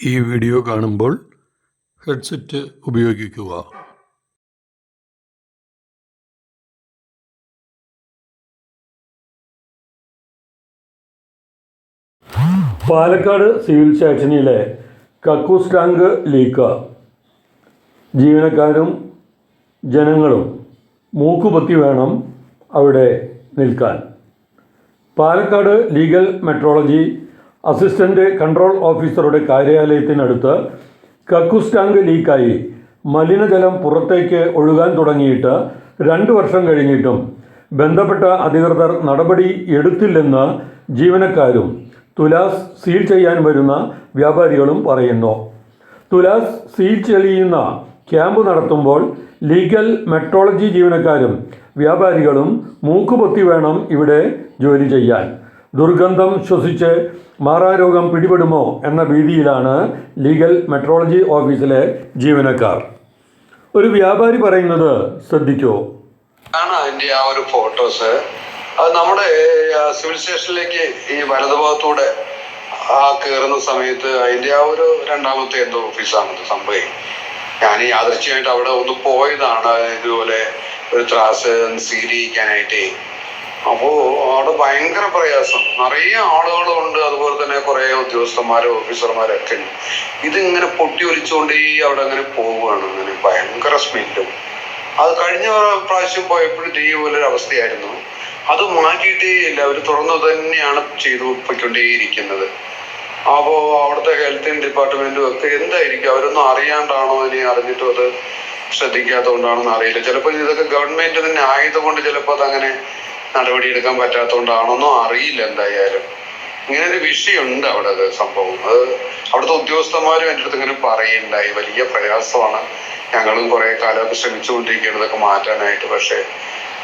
ഈ വീഡിയോ കാണുമ്പോൾ ഹെഡ്സെറ്റ് ഉപയോഗിക്കുക. പാലക്കാട് സിവിൽ സ്റ്റേഷനിലെ കക്കൂസ് ടാങ്ക് ലീക്ക്. ജീവനക്കാരും ജനങ്ങളും മൂക്കുപൊത്തി വേണം അവിടെ നിൽക്കാൻ. Palakkad legal metrology assistant control ഓഫീസറുടെ കാര്യാലയത്തിനടുത്ത് കക്കൂസ് ടാങ്ക് ലീക്കായി മലിനജലം പുറത്തേക്ക് ഒഴുകാൻ തുടങ്ങിയിട്ട് രണ്ട് വർഷം കഴിഞ്ഞിട്ടും ബന്ധപ്പെട്ട അധികൃതർ നടപടി എടുത്തില്ലെന്ന് ജീവനക്കാരും തുലാസ് സീൽ ചെയ്യാൻ വരുന്ന വ്യാപാരികളും പറയുന്നു. തുലാസ് സീൽ ചെളിയുന്ന ക്യാമ്പ് നടത്തുമ്പോൾ ലീഗൽ മെട്രോളജി ജീവനക്കാരും വ്യാപാരികളും മൂക്കുപൊത്തി വേണം ഇവിടെ ജോലി ചെയ്യാൻ. ദുർഗന്ധം ശ്വസിച്ച് മാറാരോഗം പിടിപെടുമോ എന്ന ഭീതിയിലാണ് ലീഗൽ മെട്രോളജി ഓഫീസിലെ ജീവനക്കാർ. ഒരു വ്യാപാരി പറയുന്നത് ശ്രദ്ധിക്കൂ. ആണ് അതിന്റെ ആ ഒരു ഫോട്ടോസ്. അത് നമ്മുടെ സിവിൽ സ്റ്റേഷനിലേക്ക് ഈ വലതുഭാഗത്തൂടെ ആ കയറുന്ന സമയത്ത് അതിന്റെ ആ ഒരു രണ്ടാമത്തെ എന്തോ ഓഫീസാണ് സംഭവം. ഞാൻ യാദൃശ്യമായിട്ട് അവിടെ ഒന്ന് പോയതാണ്. ഇതുപോലെ ഒരു ത്രാസ് സീൽ ചെയ്യിക്കാനായിട്ടേ അപ്പോ അവിടെ ഭയങ്കര പ്രയാസം. നിറയെ ആളുകളുണ്ട് അതുപോലെ തന്നെ കുറെ ഉദ്യോഗസ്ഥന്മാരും ഓഫീസർമാരും ഒക്കെ ഉണ്ട്. ഇതിങ്ങനെ പൊട്ടി ഒലിച്ചുകൊണ്ടേ അവിടെ അങ്ങനെ പോവുകയാണ്. അങ്ങനെ ഭയങ്കര സ്മെല്ലും. അത് കഴിഞ്ഞ പ്രാവശ്യം പോയപ്പോഴും ഇതേപോലെ ഒരു അവസ്ഥയായിരുന്നു. അത് മാറ്റിയിട്ടേ ഇല്ല. അവർ തുറന്നു തന്നെയാണ് ചെയ്തു പൊയ്ക്കൊണ്ടേയിരിക്കുന്നത്. അപ്പോ അവിടുത്തെ ഹെൽത്ത് ഡിപ്പാർട്ട്മെന്റും ഒക്കെ എന്തായിരിക്കും? അവരൊന്നും അറിയാണ്ടാണോ ഇനി? അറിഞ്ഞിട്ടും അത് ശ്രദ്ധിക്കാത്തതുകൊണ്ടാണെന്ന് അറിയില്ല. ചിലപ്പോൾ ഇതൊക്കെ ഗവൺമെന്റ് തന്നെ ആയതുകൊണ്ട് ചിലപ്പോൾ അതങ്ങനെ നടപടിയെടുക്കാൻ പറ്റാത്തതുകൊണ്ടാണെന്നോ അറിയില്ല എന്തായാലും. ഇങ്ങനെ ഒരു വിഷയമുണ്ട് അവിടെ അത് സംഭവം. അത് അവിടുത്തെ ഉദ്യോഗസ്ഥന്മാരും എന്റെ അടുത്ത് ഇങ്ങനെ പറയുണ്ടായി വലിയ പ്രയാസമാണ്. ഞങ്ങളും കുറെ കാലമൊക്കെ ശ്രമിച്ചുകൊണ്ടിരിക്കുകയാണ് ഇതൊക്കെ മാറ്റാനായിട്ട്. പക്ഷേ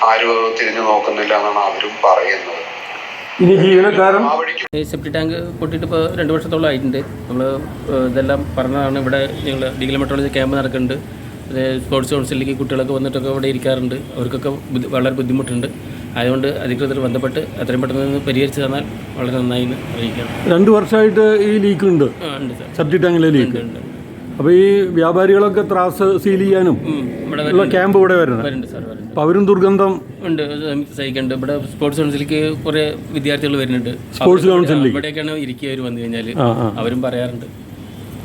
ആരും അത് തിരിഞ്ഞു നോക്കുന്നില്ല എന്നാണ് അവരും പറയുന്നത്. ഇനി ജീവനക്കാരൻ? ഈ സെപ്റ്റി ടാങ്ക് പൊട്ടിയിട്ട് ഇപ്പോൾ രണ്ട് വർഷത്തോളം ആയിട്ടുണ്ട്. നമ്മൾ ഇതെല്ലാം പറഞ്ഞതാണ്. ഇവിടെ ഞങ്ങൾ ഡിഗ്രി മെട്രോളജി ക്യാമ്പ് നടക്കുന്നുണ്ട്. സ്പോർട്സ് കൗൺസിലിലേക്ക് കുട്ടികളൊക്കെ വന്നിട്ടൊക്കെ ഇവിടെ ഇരിക്കാറുണ്ട്. അവർക്കൊക്കെ വളരെ ബുദ്ധിമുട്ടുണ്ട്. അതുകൊണ്ട് അധികൃതർ ബന്ധപ്പെട്ട് എത്രയും പെട്ടെന്ന് പരിഹരിച്ചു പരിഹരിച്ച് തന്നാൽ വളരെ നന്നായി എന്ന് രണ്ട് വർഷമായിട്ട് ഈ ലീക്ക് ഉണ്ട്. ഉണ്ട് സാർ. സബ്ജി ടാങ്കിലെ ലീക്ക് ഉണ്ട് അപ്പോൾ ഈ വ്യാപാരികളൊക്കെ ത്രാസ് സീൽ ചെയ്യാനും ഉള്ള ക്യാമ്പ് ഇവിടെ വരണം വരുന്നുണ്ട് സാർ വരുന്നുണ്ട്. അപ്പോൾ അവരും ദുർഗന്ധം ഉണ്ട് സഹിക്കുന്നുണ്ട്. ഇവിടെ സ്പോർട്സ് കൗൺസിലേക്ക് കുറേ വിദ്യാർത്ഥികൾ വരുന്നുണ്ട്. സ്പോർട്സ് കൗൺസിലിലേക്ക്? ഇവിടെയൊക്കെയാണ് ഇരിക്കുക അവർ വന്നു കഴിഞ്ഞാൽ അവരും പറയാറുണ്ട്.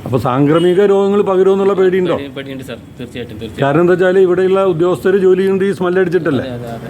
അപ്പോൾ സാംക്രമിക രോഗങ്ങൾ പകരുമെന്നുള്ള പേടിയുണ്ടോ? പേടി- പേടിയുണ്ട് സർ. തീർച്ചയായിട്ടും തീർച്ചയായിട്ടും. കാരണം എന്താ വെച്ചാൽ ഇവിടെയുള്ള ഉദ്യോഗസ്ഥർ ജോലി ചെയ്യുന്നത് ഈ സ്മെല്ലടിച്ചിട്ടല്ലേ അതെ അതെ.